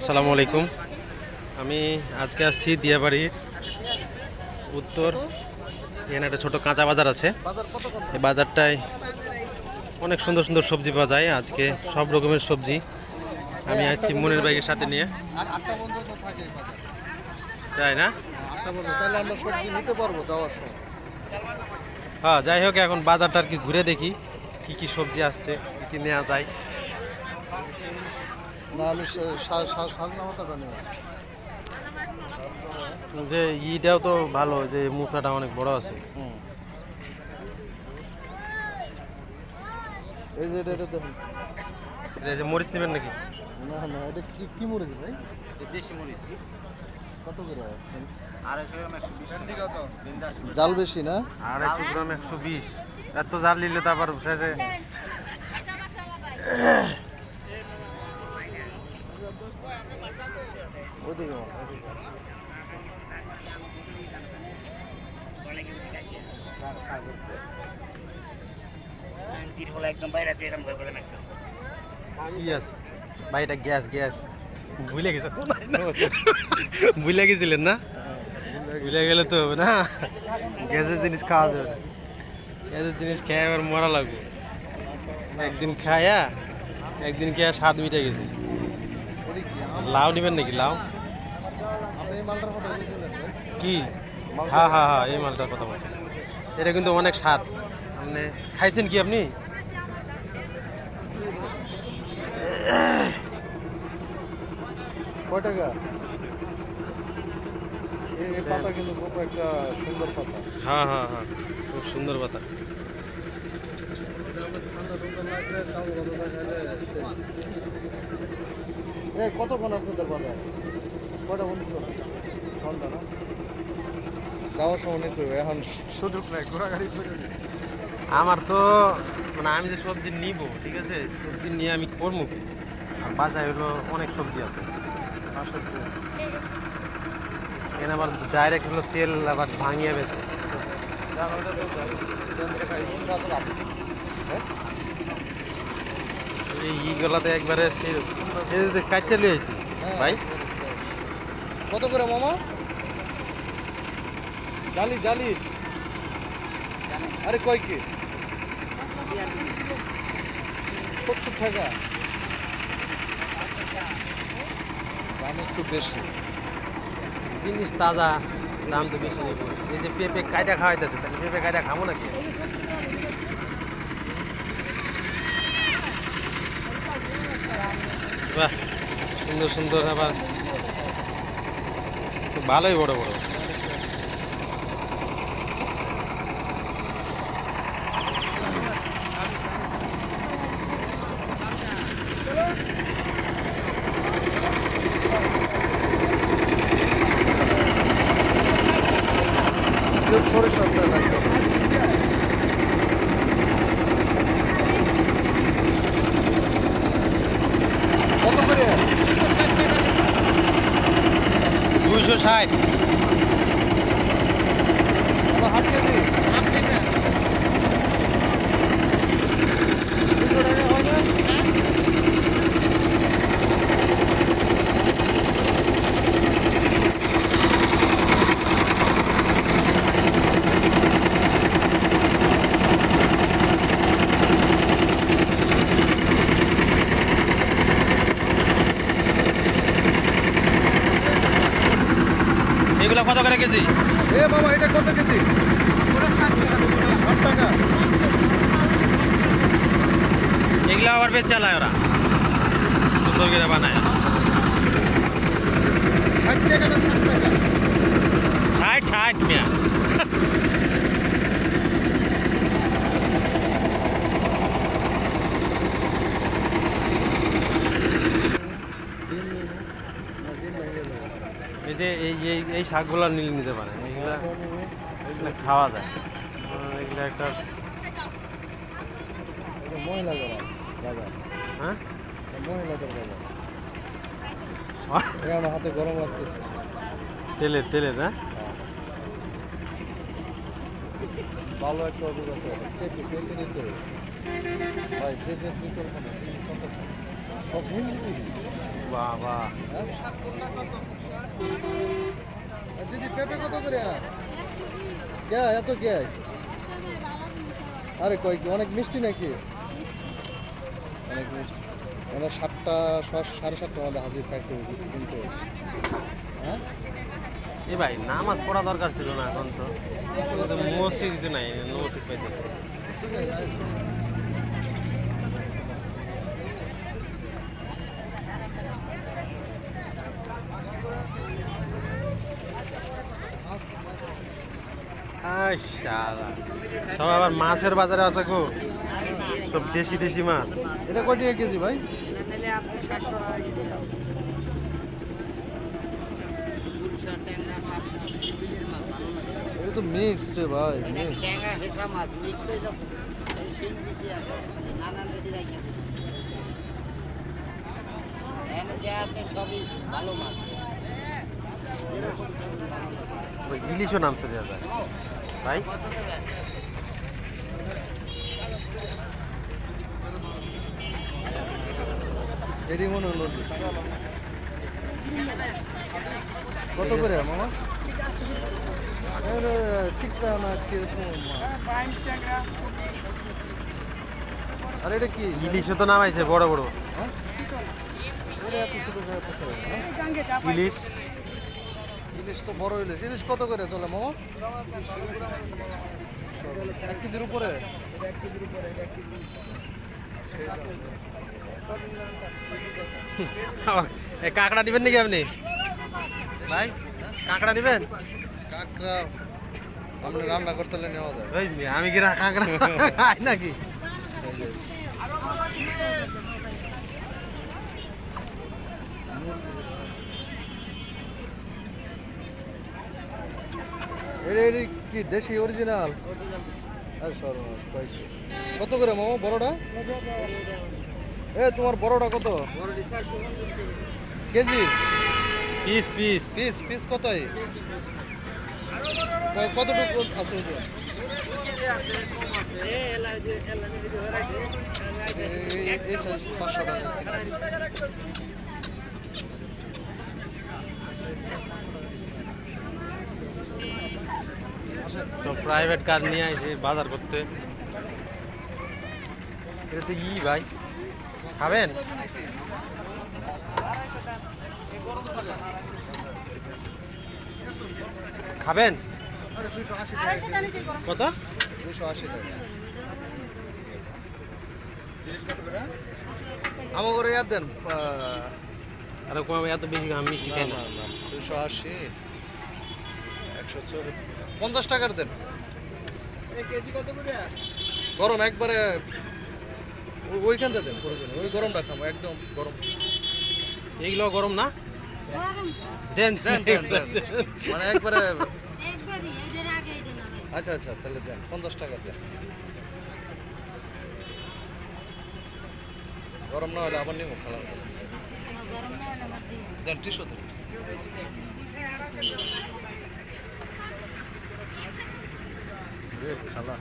আসসালামু আলাইকুম। আমি আজকে আসছি দিয়াবাড়ির উত্তর। এখানে একটা ছোটো কাঁচা বাজার আছে। এই বাজারটায় অনেক সুন্দর সুন্দর সবজি পাওয়া যায়। আজকে সব রকমের সবজি আমি আসছি মনের বাইকের সাথে নিয়ে। তাই না? হ্যাঁ যাই হোক, এখন বাজারটা আর কি ঘুরে দেখি, কি কি সবজি আসছে, কি কি নেওয়া যায়। না আমি নেব যে ইটাও তো ভালো যে মুসাটা অনেক বড় আছে। এই যে এটা দেখুন। এটা যে মরিচ নেবেন নাকি? না না এটা কি কি মরিচ ভাই? দেশি মরিচ। কত করে? আড়াইশো গ্রাম একশো বিশ জাল বেশি না? আড়াইশো গ্রাম একশো বিশ। এত জাল নিলে তারপর শেষে ওইদিকে মার, ওইদিকে। তিরহলা একদম বাইরে দিয়ে এরকম ভয় করে না কি ভাই এটা গ্যাস গ্যাস। ভুলে গেছে। ভুলে গেছিলেন না? ভুলে গেলে তো হবে না। গ্যাসের জিনিস খাওয়া যাবে না। গ্যাসের জিনিস খেয়ে আবার মরা লাগবে। একদিন খায়া একদিন খেয়ে স্বাদ মিটে গেছে। ওদিকে লাউ নেবেন নাকি লাউ? কি? হ্যাঁ হ্যাঁ হ্যাঁ এই মালটার কথা বলছি। এটা কিন্তু অনেক স্বাদ। মানে খাইছেন কি আপনি? সুন্দর হ্যাঁ হ্যাঁ হ্যাঁ খুব এ কতক্ষণ আপনাদের বাজার? কয়টা বন্ধু সন্ধ্যা না? যাওয়ার সময় নিতে হবে এখন সুযোগ নেই ঘোরাঘুরি করে আমার তো মানে আমি যে সবজি নিব ঠিক আছে? সবজি নিয়ে আমি করব কি? আর বাসায় হলো অনেক সবজি আছে। এখানে আবার ডাইরেক্ট হলো তেল আবার ভাঙিয়ে বেছে। এই ইগুলাতে একবারে কাটতে লিয়েছি হ্যাঁ। ভাই? কত করে মামা? জালি জালি। আরে কয় কি? সত্তর টাকা। দাম একটু বেশি। জিনিস তাজা দাম তো বেশি নেব এই যে পেঁপে কাইটা খাওয়াইতেছে তাহলে পেঁপে কাইটা খাব নাকি? বাহ সুন্দর সুন্দর আবার ভালোই বড় বড়। সরিষার তেল লাগবে কত করে দুইশো ষাট। Half kg. এগুলো কত করে কেজি? এ মামা এটা কত কেজি? ষাট টাকা। এগুলো আবার বেচ চালায় ওরা। সুন্দর করে বানায়। ষাট টাকা? ষাট ষাট মিয়া। এই এই এই শাকগুলো নিলে নিতে পারেন। এগুলা এগুলা খাওয়া যায়। এগুলো একটা হ্যাঁ? মহিলাদের বাজার আমার হাতে গরম লাগতেছে হ্যাঁ? ভালো একটা অভিজ্ঞতা হবে দিদি পেঁপে কত করে? কে? এত কে? আরে কয় কি? অনেক মিষ্টি নাকি? অনেক মিষ্টি। আমার সাতটা সাড়ে সাতটা আমাদের হাজির থাকতে হবে কিছু কিনতে। হ্যাঁ? এ ভাই নামাজ পড়া দরকার ছিল না এখন তো তো। মসজিদ নাই মসজিদ পাইতেছে। সব আবার মাছের বাজারে আছে গো। সব দেশি দেশি মাছ। এটা কয় টাকা কেজি ভাই? এটা তো মিক্স রে ভাই মাছ মিক্স ইলিশও নামছে দেওয়া যায় ভাই? কত এরই মনে হলো কত করে মামা? না কীরকম? আর এটা কি? তো নামাইছে বড় বড়। হ্যাঁ? এটা হ্যাঁ? ইলিশ? ইলিশ তো বড় ইলিশ। ইলিশ কত করে চলে মামা? এক কেজির উপরে? এই কাঁকড়া দিবেন নাকি আপনি? ভাই কাঁকড়া দিবেন? কাঁকড়া আপনি রান্না করতে নেওয়া যায়। আমি কি কাঁকড়া খাই নাকি? এটা এটা কি দেশি অরিজিনাল আরে সর্বনাশ কত করে মামা বড়টা? এ তোমার বড়টা কত? Kg? Piece piece piece piece কতই? কতটুকু আছে এই সাইজ পাঁচশো টাকা। সব প্রাইভেট কার নিয়ে আসে বাজার করতে। এটা তো ই ভাই। খাবেন? খাবেন? কত? আমার করে ইয়াদ দেন আর কম এত বেশি আমি মিষ্টি খাই না দুশো আশি একশো চল্লিশ। পঞ্চাশ টাকার দেন। গরম একবারে ওইখানটা দেন প্রয়োজনে ওই গরমটা খাব একদম গরম। এইগুলো গরম না? দেন দেন দেন দেন। মানে একবারে আচ্ছা আচ্ছা তাহলে দেন পঞ্চাশ টাকা দেন। গরম না হলে আবার নিবো খালার কাছ থেকে। দেন টিসু দেন এ, খালা।